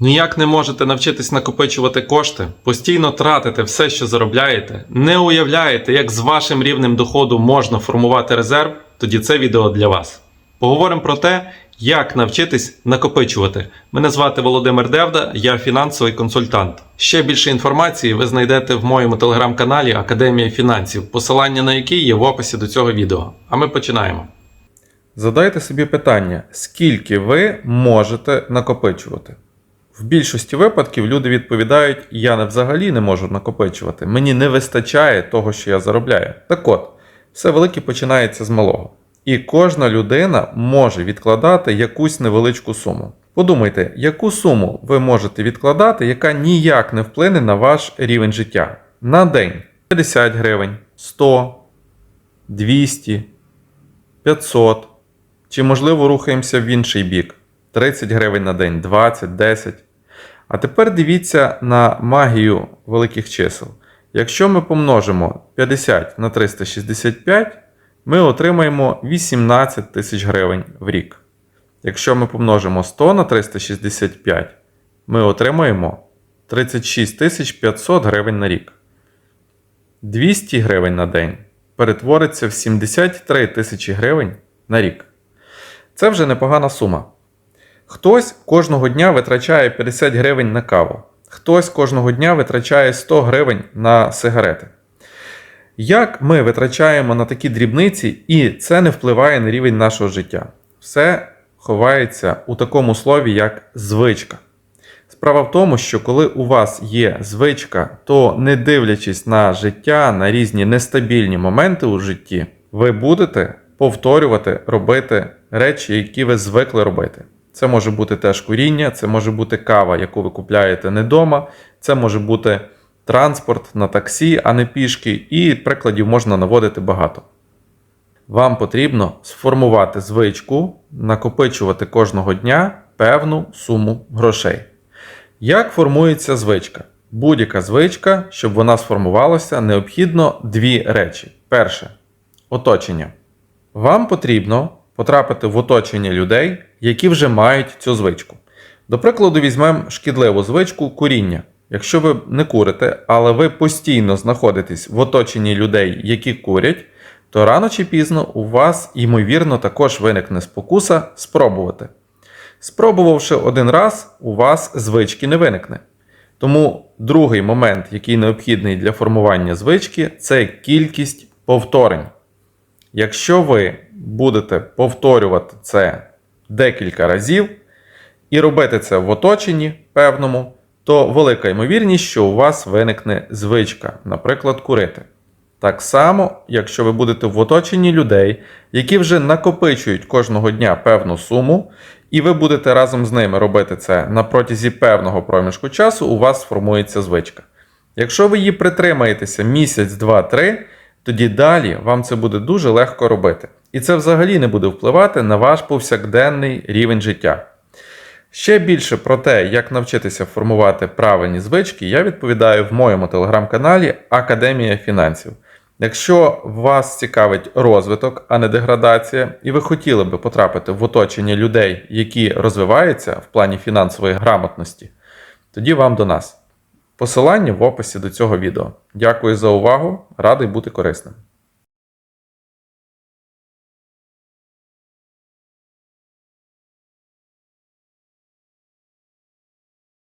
Ніяк не можете навчитись накопичувати кошти, постійно тратите все, що заробляєте, не уявляєте, як з вашим рівнем доходу можна формувати резерв, тоді це відео для вас. Поговоримо про те, як навчитись накопичувати. Мене звати Володимир Девда, я фінансовий консультант. Ще більше інформації ви знайдете в моєму телеграм-каналі Академія фінансів, посилання на який є в описі до цього відео. А ми починаємо. Задайте собі питання, скільки ви можете накопичувати. В більшості випадків люди відповідають: я взагалі не можу накопичувати, мені не вистачає того, що я заробляю. Так от, все велике починається з малого. І кожна людина може відкладати якусь невеличку суму. Подумайте, яку суму ви можете відкладати, яка ніяк не вплине на ваш рівень життя. На день 50 гривень, 100, 200, 500. Чи можливо рухаємося в інший бік? 30 гривень на день, 20, 10. А тепер дивіться на магію великих чисел. Якщо ми помножимо 50 на 365, ми отримаємо 18 тисяч гривень в рік. Якщо ми помножимо 100 на 365, ми отримаємо 36 тисяч 500 гривень на рік. 200 гривень на день перетвориться в 73 тисячі гривень на рік. Це вже непогана сума. Хтось кожного дня витрачає 50 гривень на каву, хтось кожного дня витрачає 100 гривень на сигарети. Як ми витрачаємо на такі дрібниці, і це не впливає на рівень нашого життя? Все ховається у такому слові, як звичка. Справа в тому, що коли у вас є звичка, то не дивлячись на життя, на різні нестабільні моменти у житті, ви будете повторювати робити речі, які ви звикли робити. Це може бути теж куріння, це може бути кава, яку ви купляєте не вдома, це може бути транспорт на таксі, а не пішки, і прикладів можна наводити багато. Вам потрібно сформувати звичку, накопичувати кожного дня певну суму грошей. Як формується звичка? Будь-яка звичка, щоб вона сформувалася, необхідно дві речі. Перше оточення. Вам потрібно потрапити в оточення людей, які вже мають цю звичку. До прикладу, візьмемо шкідливу звичку куріння. Якщо ви не курите, але ви постійно знаходитесь в оточенні людей, які курять, то рано чи пізно у вас, ймовірно, також виникне спокуса спробувати. Спробувавши один раз, у вас звички не виникне. Тому другий момент, який необхідний для формування звички, це кількість повторень. Якщо ви будете повторювати це декілька разів і робити це в оточенні певному, то велика ймовірність, що у вас виникне звичка, наприклад, курити. Так само, якщо ви будете в оточенні людей, які вже накопичують кожного дня певну суму, і ви будете разом з ними робити це на протязі певного проміжку часу, у вас сформується звичка. Якщо ви її притримаєтеся місяць, два, три, тоді далі вам це буде дуже легко робити. І це взагалі не буде впливати на ваш повсякденний рівень життя. Ще більше про те, як навчитися формувати правильні звички, я відповідаю в моєму телеграм-каналі Академія фінансів. Якщо вас цікавить розвиток, а не деградація, і ви хотіли би потрапити в оточення людей, які розвиваються в плані фінансової грамотності, тоді вам до нас. Посилання в описі до цього відео. Дякую за увагу, радий бути корисним.